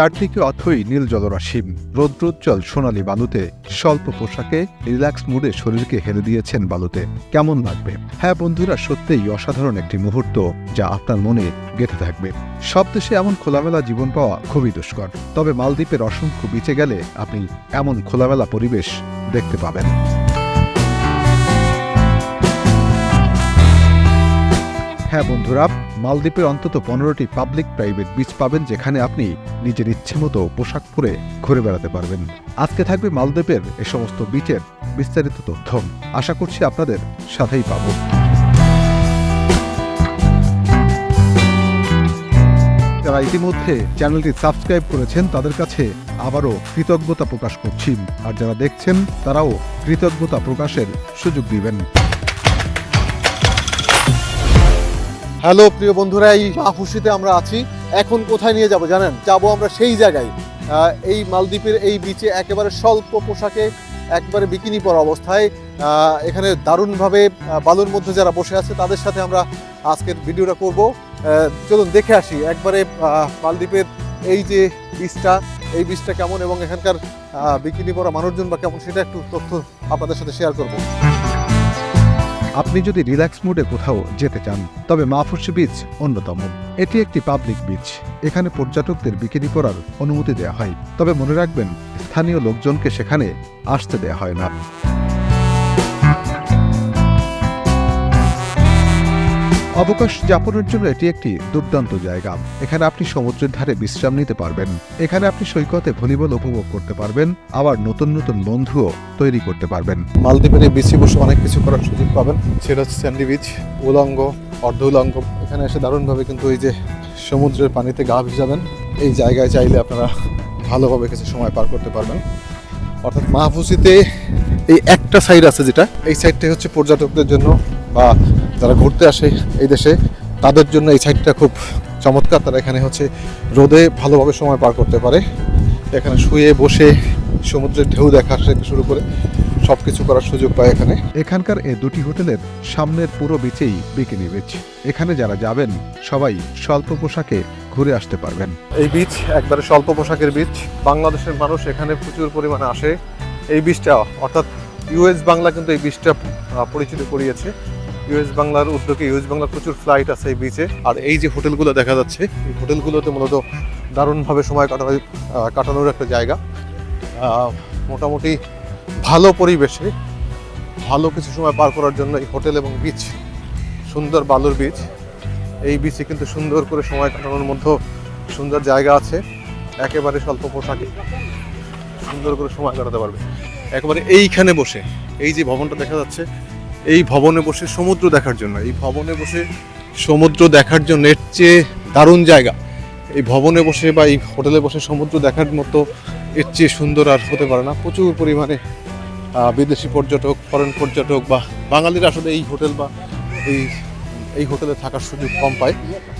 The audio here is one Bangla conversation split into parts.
চারদিকে অথই নীল জলরাশি। রৌদ্রোজ্জ্বল সোনালী বালুতে। স্বল্প পোশাকে, রিল্যাক্স মুডে শরীরকে হেলে দিয়েছেন বালুতে। কেমন লাগবে? হ্যাঁ বন্ধুরা, সত্যিই অসাধারণ একটি মুহূর্ত যা আপনার মনে গেঁথে থাকবে। সব দেশে এমন খোলামেলা জীবন পাওয়া খুবই দুষ্কর। তবে মালদ্বীপের অসংখ্য বিচে গেলে আপনি এমন খোলামেলা পরিবেশ দেখতে পাবেন। হ্যাঁ বন্ধুরা মালদ্বীপের অন্তত পনেরোটি পাবলিক প্রাইভেট বিচ পাবেন যেখানে আপনি নিজের ইচ্ছে মতো পোশাক পরে ঘুরে বেড়াতে পারবেন। আজকে থাকবে মালদ্বীপের এ সমস্ত বিচের বিস্তারিত তথ্য। আশা করছি আপনাদের সাথেই পাব। যারা ইতিমধ্যে চ্যানেলটি সাবস্ক্রাইব করেছেন, তাদের কাছে আবারও কৃতজ্ঞতা প্রকাশ করছি। আর যারা দেখছেন, তারাও কৃতজ্ঞতা প্রকাশের সুযোগ দিবেন। হ্যালো, প্রিয় বন্ধুরা, এই মাহফুসিতে আমরা আছি। এখন কোথায় নিয়ে যাব জানেন? যাব আমরা সেই জায়গায়। এই মালদ্বীপের এই বিচে একেবারে স্বল্প পোশাকে, একবারে বিকিনি পরা অবস্থায়। এখানে দারুণভাবে বালুর মধ্যে যারা বসে আছে, তাদের সাথে আমরা আজকের ভিডিওটা করব। চলুন দেখে আসি একবারে মালদ্বীপের এই যে বীজটা এই বীজটা কেমন এবং এখানকার বিকিনি পরা মানুষজন বা কেমন, সেটা একটু তথ্য আপনাদের সাথে শেয়ার করব। আপনি যদি রিল্যাক্স মুডে কোথাও যেতে চান, তবে মাহফুসি বিচ অন্যতম। এটি একটি পাবলিক বিচ। এখানে পর্যটকদের বিকিনি করার অনুমতি দেওয়া হয়। তবে মনে রাখবেন, স্থানীয় লোকজনকে সেখানে আসতে দেওয়া হয় না। অবকাশ যাপনের জন্য এটি একটি দুর্দান্ত জায়গা। এখানে আপনি সমুদ্রের ধারে বিশ্রাম নিতে পারবেন। এখানে আপনি সৈকতে ভলিবল উপভোগ করতে পারবেন। আবার নতুন নতুন বন্ধুও তৈরি করতে পারবেন। মালদ্বীপের এই বসে অনেক কিছু করার সুযোগ পাবেন। সেটা হচ্ছে স্যান্ডি বিচ, উলঙ্গ, অর্ধ উলঙ্গ। এখানে এসে দারুণভাবে কিন্তু এই যে সমুদ্রের পানিতে গা ভিজাবেন, এই জায়গায় চাইলে আপনারা ভালোভাবে কিছু সময় পার করতে পারবেন। অর্থাৎ মাহফুসিতে এই একটা সাইড আছে যেটা, এই সাইডটাই হচ্ছে পর্যটকদের জন্য বা যারা ঘুরতে আসে এই দেশে তাদের জন্য এই সাইডটা খুব চমৎকার। তারা এখানে হচ্ছে রোদে ভালোভাবে সময় পার করতে পারে। এখানে শুয়ে বসে সমুদ্রের ঢেউ দেখা থেকে শুরু করে সব কিছু করার সুযোগ পায় এখানে। এখানকার এই দুটি হোটেলের সামনের পুরো বিচেই বিকিনি বিচ এখানে যারা যাবেন সবাই স্বল্প পোশাকে ঘুরে আসতে পারবেন। এই বীচ একবারে স্বল্প পোশাকের বীচ বাংলাদেশের মানুষ এখানে প্রচুর পরিমাণে আসে। এই বীজটা অর্থাৎ ইউএস বাংলা কিন্তু এই আহ, পরিচিত করিয়েছে। ইউএস বাংলার উদ্যোগে ইউএস বাংলার প্রচুর ফ্লাইট আছে এই বিচে আর এই যে হোটেলগুলো দেখা যাচ্ছে এই হোটেলগুলোতে মূলত দারুণভাবে সময় কাটানোর আহ, কাটানোর একটা জায়গা। মোটামুটি ভালো পরিবেশে ভালো কিছু সময় পার করার জন্য এই হোটেল এবং বিচ সুন্দর বালুর বিচ এই বিচে কিন্তু সুন্দর করে সময় কাটানোর মধ্যে সুন্দর জায়গা আছে। একেবারে স্বল্প পোশাকে সুন্দর করে সময় কাটাতে পারবে। একেবারে এইখানে বসে এই যে ভবনটা দেখা যাচ্ছে এই ভবনে বসে সমুদ্র দেখার জন্য, এই ভবনে বসে সমুদ্র দেখার জন্য এর চেয়ে দারুণ জায়গা। এই ভবনে বসে বা এই হোটেলে বসে সমুদ্র দেখার মতো এর চেয়ে সুন্দর আর হতে পারে না। প্রচুর পরিমাণে বিদেশি পর্যটক ফরেন পর্যটক বা বাঙালিরা আসলে এই হোটেল বা এই এই হোটেলে থাকার সুযোগ কম পায়।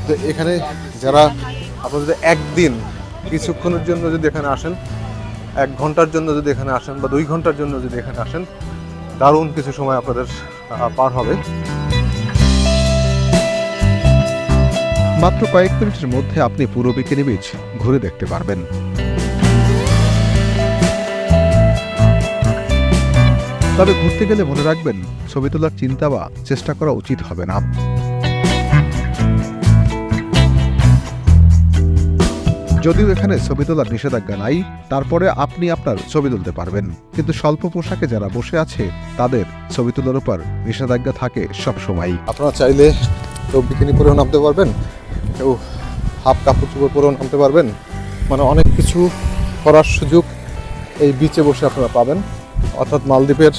তো এখানে যারা আপনাদের একদিন কিছুক্ষণের জন্য যদি এখানে আসেন, এক ঘণ্টার জন্য যদি এখানে আসেন বা দুই ঘণ্টার জন্য যদি এখানে আসেন দারুণ কিছু সময় আপনাদের পার হবে। মাত্র কয়েক মিনিটের মধ্যে আপনি পুরো বিকেনি বীচ ঘুরে দেখতে পারবেন। তবে ঘুরতে গেলে মনে রাখবেন, ছবি তোলার চিন্তা বা চেষ্টা করা উচিত হবে না। যদিও এখানে ছবি তোলার নিষেধাজ্ঞা নাই তারপরে আপনি আপনার ছবি তুলতে পারবেন। কিন্তু স্বল্প পোশাকে যারা বসে আছে তাদের ছবি তোলার উপর নিষেধাজ্ঞা থাকে সব সময় আপনারা চাইলে কেউ বিকিনি পরেও নামতে পারবেন কেউ হাফ কাপড় চোপড় পরেও নামতে পারবেন। মানে অনেক কিছু করার সুযোগ এই বিচে বসে আপনারা পাবেন। অর্থাৎ মালদ্বীপের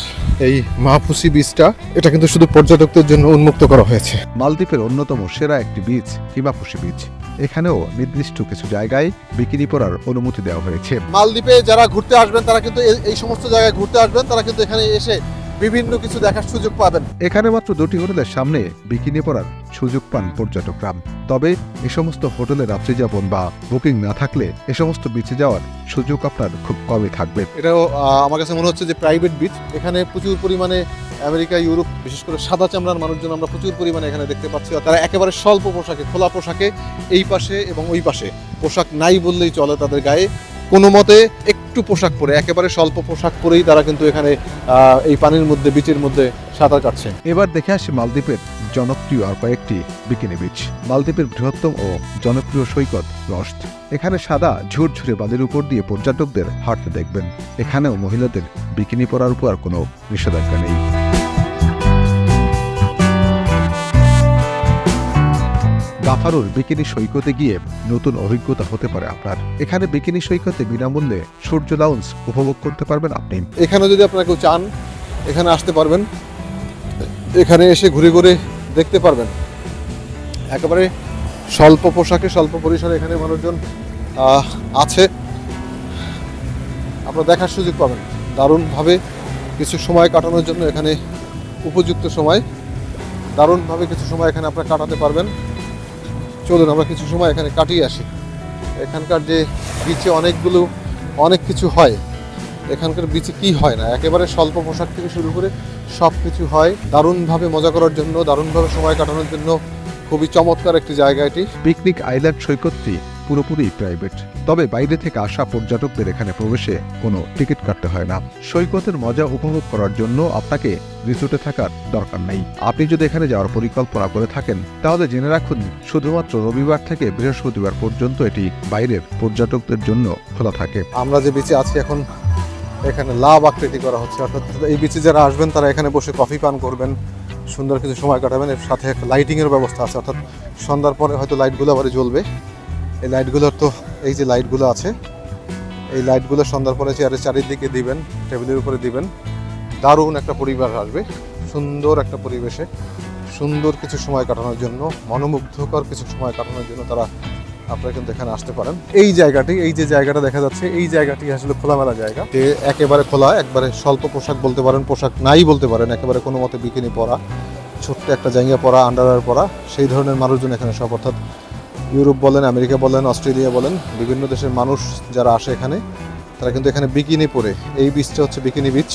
এই মাহফুসি বিচটা এটা কিন্তু শুধু পর্যটকদের জন্য উন্মুক্ত করা হয়েছে। মালদ্বীপের অন্যতম সেরা একটি বীচ হিমাফুসি বীচ এখানেও নির্দিষ্ট কিছু জায়গায় বিকিনি পরার অনুমতি দেওয়া হয়েছে। মালদ্বীপে যারা ঘুরতে আসবেন তারা কিন্তু এই- এই সমস্ত জায়গায় ঘুরতে আসবেন। তারা কিন্তু এখানে এসে বিভিন্ন কিছু দেখার সুযোগ পাবেন। এখানে মাত্র দুটি হোটেলের সামনে বিকিনি পরার সুযোগ পান পর্যটকরা। তবে এ সমস্ত হোটেলে রাত্রিযাপন বা বুকিং না থাকলে এ সমস্ত বিচে যাওয়ার সুযোগ আপনার খুব কমই থাকবে। এটাও আমার কাছে মনে হচ্ছে যে প্রাইভেট বিচ এখানে প্রচুর পরিমাণে আমেরিকা ইউরোপ বিশেষ করে সাদা চামড়ার মানুষজন আমরা প্রচুর পরিমাণে এখানে দেখতে পাচ্ছি। তারা একেবারে স্বল্প পোশাকে, খোলা পোশাকে এই পাশে এবং ওই পাশে। পোশাক নাই বললেই চলে তাদের গায়ে। কোনো মতে একটু পোশাক পরে, একেবারে স্বল্প পোশাক পরেই তারা কিন্তু এখানে এই পানির মধ্যে বিচের মধ্যে সাঁতার কাটছে। এবার দেখে আসি মালদ্বীপের জনপ্রিয় আর কয়েকটি বিকিনি বিচ। মালদ্বীপের বৃহত্তম ও জনপ্রিয় সৈকত রস্ট। এখানে সাদা ঝুরঝুরে বালির উপর দিয়ে পর্যটকদের হাঁটতে দেখবেন। এখানেও মহিলাদের বিকিনি পরার উপর আর কোনো নিষেধাজ্ঞা নেই। গাফারুর বিকিনি সৈকতে গিয়ে নতুন অভিজ্ঞতা হতে পারে আপনার। এখানে বিকিনি সৈকতে বিনামূল্যে সূর্য লাউন্স উপভোগ করতে পারবেন আপনি। এখানে যদি আপনারা কেউ চান এখানে আসতে পারবেন। এখানে এসে ঘুরে ঘুরে দেখতে পারবেন। একেবারে স্বল্প পোশাকে, স্বল্প পরিসরে এখানে মানুষজন আছে। আপনারা দেখার সুযোগ পাবেন। দারুণভাবে কিছু সময় কাটানোর জন্য এখানে উপযুক্ত সময়। দারুণভাবে কিছু সময় এখানে আপনারা কাটাতে পারবেন। চলুন, আমরা কিছু সময় এখানে কাটিয়ে আসি। এখানকার যে বিচে অনেকগুলো, অনেক কিছু হয়। এখানকার বিচে কি হয় না? একেবারে স্বল্প পোশাক থেকে শুরু করে সব কিছু হয়। দারুণভাবে মজা করার জন্য দারুণভাবে সময় কাটানোর জন্য খুবই চমৎকার একটি জায়গা এটি। পিকনিক আইল্যান্ড সৈকতটি পুরোপুরি প্রাইভেট তবে বাইরে থেকে আসা পর্যটকদের এখানে প্রবেশে কোনো টিকিট কাটতে হয় না। সৈকতের মজা উপভোগ করার জন্য আপনাকে রিসোর্টে থাকার দরকার নেই। আপনি যদি এখানে যাওয়ার পরিকল্পনা করে থাকেন তাহলে জেনে রাখুন শুধুমাত্র রবিবার থেকে বৃহস্পতিবার পর্যন্ত এটি বাইরের পর্যটকদের জন্য খোলা থাকে। আমরা যে বিচে আছি এখন এখানে লাভ আকৃতি করা হচ্ছে। অর্থাৎ এই বিচে যারা আসবেন, তারা এখানে বসে কফি পান করবেন, সুন্দর কিছু সময় কাটাবেন। এর সাথে একটা লাইটিংয়ের ব্যবস্থা আছে। অর্থাৎ সন্ধ্যার পরে হয়তো লাইটগুলো আবার জ্বলবে। এই লাইটগুলোর তো, এই যে লাইটগুলো আছে, এই লাইটগুলো সন্ধ্যার পরে চেয়ারের চারিদিকে দিবেন টেবিলের উপরে দিবেন। দারুণ একটা পরিবেশ আসবে। সুন্দর একটা পরিবেশে। সুন্দর কিছু সময় কাটানোর জন্য, মনোমুগ্ধকর কিছু সময় কাটানোর জন্য তারা আপনারা কিন্তু এখানে আসতে পারেন। এই জায়গাটি, এই যে জায়গাটা দেখা যাচ্ছে, এই জায়গাটি আসলে খোলামেলা জায়গা। যে একেবারে খোলা, একবারে স্বল্প পোশাক বলতে পারেন, পোশাক নাই বলতে পারেন, একেবারে কোনো মতে বিকিনি পরা, ছোট্ট একটা জায়গা পরা আন্ডারওয়্যার পরা, সেই ধরনের মানুষজন এখানে সব। অর্থাৎ ইউরোপ বলেন, আমেরিকা বলেন, অস্ট্রেলিয়া বলেন, বিভিন্ন দেশের মানুষ যারা আসে এখানে, তারা কিন্তু এখানে বিকিনি পরে। এই বিচটা হচ্ছে বিকিনি বিচ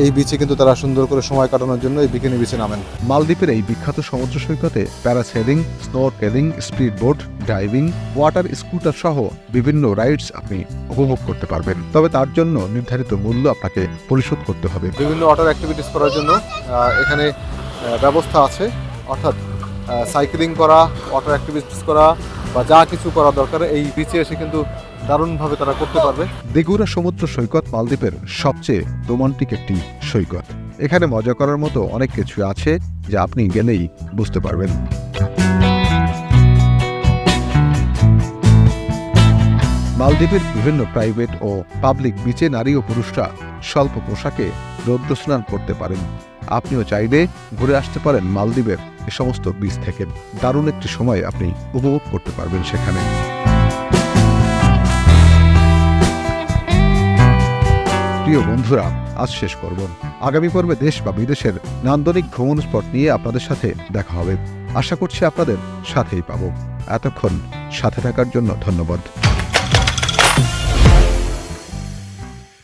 এই বিচে কিন্তু তারা সুন্দর করে সময় কাটানোর জন্য এই বিকিনি বিচে নামেন। মালদ্বীপের এই বিখ্যাত সমুদ্র সৈকতে parasailing snorkelling speed boat diving water scooter সহ বিভিন্ন রাইডস আপনি উপভোগ করতে পারবেন। তবে তার জন্য নির্ধারিত মূল্য আপনাকে পরিশোধ করতে হবে। বিভিন্ন ওয়াটার অ্যাক্টিভিটিস করার জন্য এখানে ব্যবস্থা আছে। অর্থাৎ সাইক্লিং করা ওয়াটার অ্যাক্টিভিটিস করা বা যা কিছু করা দরকার এই বিচে এসে কিন্তু দারুণভাবে তারা করতে পারবে। দেগুরা সমুদ্র সৈকত মালদ্বীপের সবচেয়ে রোমান্টিক একটি সৈকত। এখানে মজা করার মতো অনেক কিছু আছে যা আপনি গেলেই বুঝতে পারবেন। মালদ্বীপের বিভিন্ন প্রাইভেট ও পাবলিক বিচে নারী ও পুরুষরা স্বল্প পোশাকে রৌদ্র স্নান করতে পারেন। আপনিও চাইলে ঘুরে আসতে পারেন মালদ্বীপের এ সমস্ত বিচ থেকে। দারুণ একটি সময় আপনি উপভোগ করতে পারবেন সেখানে। প্রিয় বন্ধুরা, আজ শেষ করব আগামী পর্বে দেশ বা বিদেশের নান্দনিক ভ্রমণ স্পট নিয়ে আপনাদের সাথে দেখা হবে। আশা করছি আপনাদের সাথেই পাব। এতক্ষণ সাথে থাকার জন্য ধন্যবাদ।